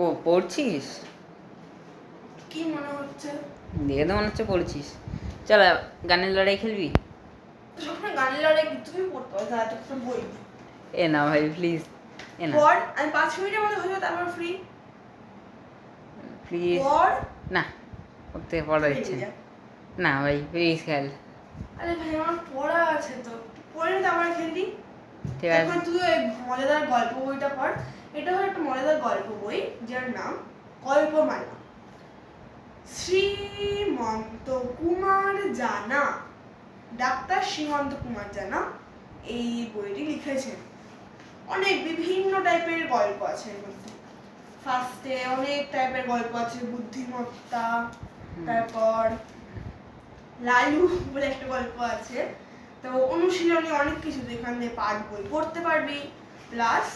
ও পড়ছিস? কি মনে হচ্ছে? দেখে তো মনে হচ্ছে পড়ছিস। চল গানের লড়াই খেলবি? গানের লড়াই তুমি পড়তে বই এ না ভাই প্লিজ এ না। পড় আমি পাঁচ মিনিটের মধ্যে হয়ে যাবে তারপর ফ্রি প্লিজ পড়। না থেকে পড়ার ইচ্ছে না ভাই প্লিজ খেল। আরে ভাই আমার পড়া আছে তো পড়ে নিতে আমার খেলবি ঠিক আছে তারপর তুই ওই মজাদার গল্প বইটা পড়। এটা হলো একটা মজাদার গল্প বই যার নাম গল্পমালা শ্রীমন্ত কুমার জানা ডাক্তার শ্রীমন্ত কুমার জানা এই বইটি লিখেছেন। অনেক বিভিন্ন টাইপের গল্প আছে এর মধ্যে। ফার্স্টে অনেক টাইপের গল্প আছে বুদ্ধিমত্তা তারপর লালু বলে একটা গল্প আছে। তো অনুশীলনী অনেক কিছু তুই এখান থেকে পাঠ বই পড়তে পারবি প্লাস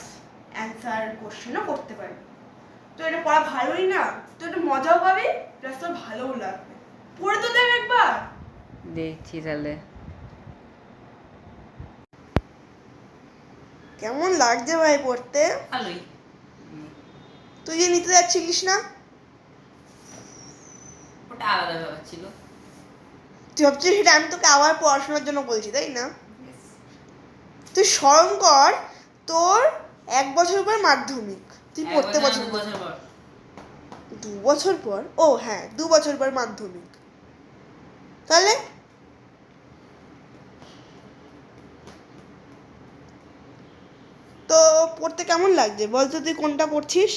অ্যান্সার কোশ্চেনও করতে পারবি। তো এটা পড়া ভালোই না? তো এটা মজাও পাবি প্লাস তোর ভালোও লাগবে। পড়ে তো দেখ একবার। দেখছি তাহলে। কেমন লাগছে ভাই পড়তে? ভালোই। তুই যে নিতে যাচ্ছিলিস না? ওটা আলাদা ব্যাপার ছিল। তুই ভাবছিস সেটা আমি তোকে আবার পড়াশোনার জন্য বলছি তাই না? তুই স্মরণ কর তোর এক বছর পর মাধ্যমিক তুই পড়তে বছর দু বছর পর। ও হ্যাঁ দু বছর পর মাধ্যমিক। তাহলে? তো পড়তে কেমন লাগছে? বলতো তুই কোনটা পড়ছিস?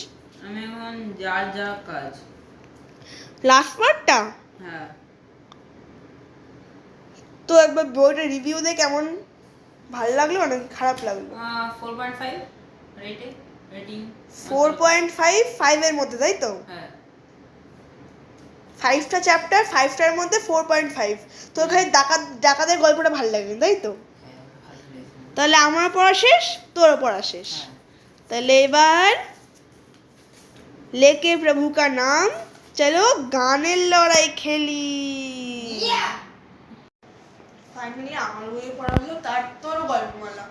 আমি এখন যার যা কাজ। লাস্ট পার্টটা হ্যাঁ। তো একবার বইটা রিভিউ দে কেমন ভালো লাগল নাকি খারাপ লাগল? ফোর পয়েন্ট ফাইভ রেটে রেটিং ফোর পয়েন্ট ফাইভ ফাইভের মধ্যে তাই তো? হ্যাঁ। ফাইভটা চ্যাপ্টার ফাইভটার মধ্যে ফোর পয়েন্ট ফাইভ তো খালি ডাকাত ডাকাতের গল্পটা ভালো লাগে তাই তো। তাহলে আমার পড়া শেষ তোরও পড়া শেষ। হ্যাঁ। তাহলে এবার লেকে প্রভু কা নাম চলো গানের লড়াই খেলি। ফাইনালি আমার বইয়ে পড়া হলো তার তোর গল্পমালা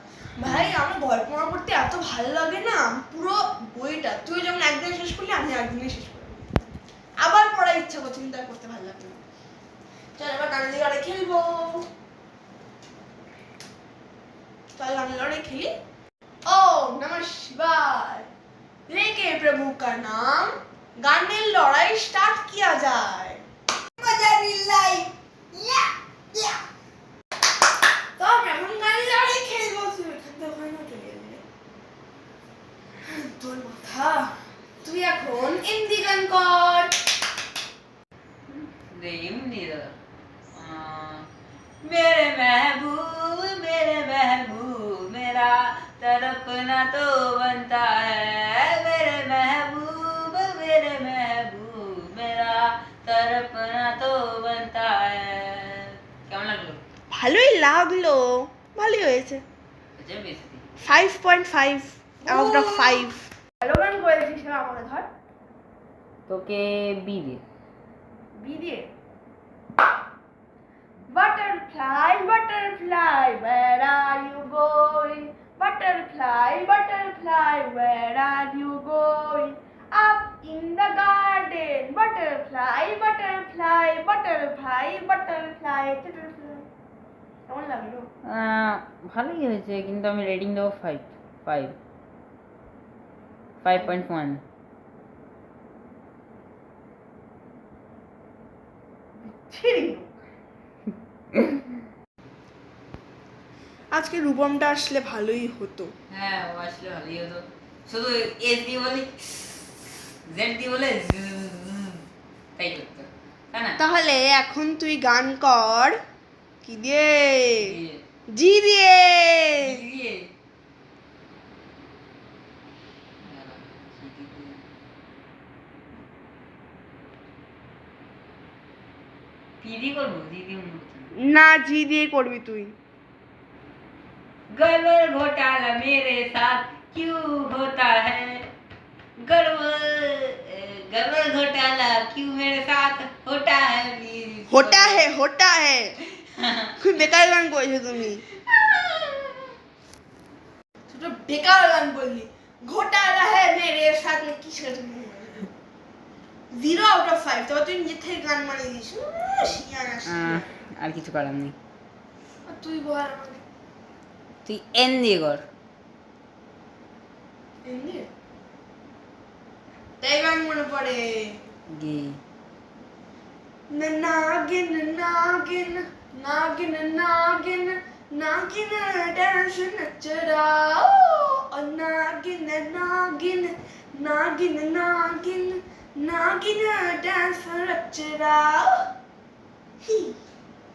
ভাই আমার গল্পমালা পড়তে এত ভালো লাগে না পুরো বইটা তুই যেমন একদিন শেষ করলি আমি একদিনে শেষ করলাম আবার পড়ার ইচ্ছা করছে কিন্তু আর করতে ভালো লাগে না চল এবার গানের লড়াই খেলবো चल हम लड़ाई खेली ओम नमः शिवाय लेके प्रभु का नाम गाने लड़ाई स्टार्ट किया जाए मजा लाई या या তোর মাথা তুই এখন হিন্দি গান কর देखिए नहीं दादा आ, मेरे महबूब मेरे महबूब मेरा तड़पना तो बनता है मेरे महबूब मेरे महबूब मेरा तड़पना तो बनता है কেমন লাগলো ভালোই লাগলো ভালোই হয়েছে আচ্ছা বেশি five point five out of five ভালো গান করেছিস আমাকে ধর তোকে বি দে বি দিয়ে Butterfly, butterfly, where are you going? Butterfly, butterfly, where are you going? Up in the garden, butterfly, butterfly, butterfly, butterfly, butterfly. কেমন লাগল ভালোই হয়েছে কিন্তু আমি রেটিং দেবো ফাইভ ফাইভ আজকে রূপমটা আসলে ভালোই হতো। হ্যাঁ ও আসলে ভালোই হতো। শুধু এস দিয়ে বলি জেড দিয়ে বলে তাই করতো। তাহলে এখন তুই গান কর। কি দিয়ে? দিয়ে, জি দিয়ে? দিয়ে। দিদি করবো দিদি মনে হচ্ছে না। না জি দিয়ে করবি তুই गड़बड़ घोटाला मेरे साथ क्यों होता है गड़बड़ गड़बड़ घोटाला क्यों मेरे साथ होता है प्लीज হোটা হে হোটা হে খুব বেকার গান করেছো তুমি ছোট বেকার গান বললি ঘোটালা হে মেরে সাথে কি সেটা আউট অফ ফাইভ তবে তুই নিজের থেকে গান মারিয়ে দিস। আর কিছু করার নেই তুই বল তুই এন দিয়ে কর তাই গান মনে পড়ে গে নাগিন নাগিন নাগিন নাগিন নাগিন ডান্স নচরা ও নাগিন নাগিন নাগিন নাগিন নাগিন ডান্স নচরা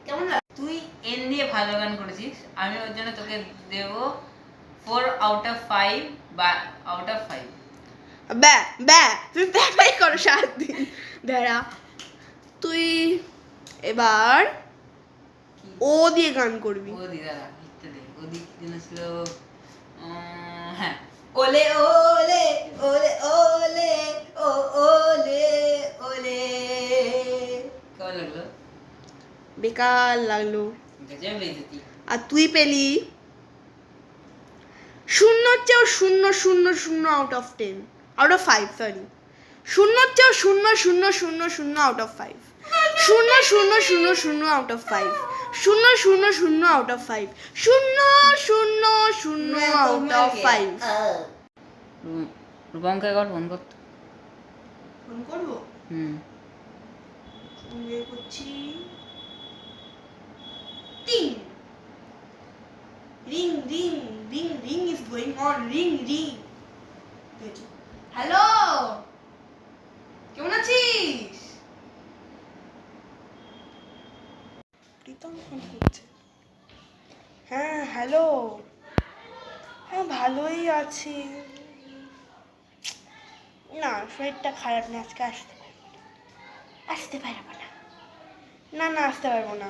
কেমন তুই এন দিয়ে ভালো গান করেছিস আমি ওর জন্য তোকে দেব ফোর আউট অফ ফাইভ বা আউট অফ ফাইভ ব্যা ব্যা তুমি ব্যাপাই করো সারাদিন বেড়া তুই এবার ও দিয়ে গান করবি। ও দি দাদা লিখতে দে। ও দি ছিল উম, হ্যাঁ। ওলে ওলে ওলে ওলে ও ওলে ওলে কেমন লাগল? বেকার লাগল। আর তুই পেলি? শূন্যর চেয়েও শূন্য শূন্য শূন্য out of ten out of five sorry শূন্যর চেয়েও শূন্য শূন্য শূন্য শূন্য আউট অফ ফাইভ শূন্য শূন্য শূন্য শূন্য আউট অফ ফাইভ শূন্য শূন্য শূন্য আউট অফ ফাইভ শূন্য শূন্য শূন্য আউট অফ ফাইভ রূপঙ্কা একবার ফোন করতো। ফোন করব? হুম। করছি। Ting ring ring ring ring is going on ring ring. Hello কেমন আছিস? প্রীতম ফোন করছে হ্যাঁ হ্যালো হ্যাঁ ভালোই আছি। না, শরীরটা খারাপ না আজকে আসতে পারব আসতে পারব না। না না, আসতে পারব না।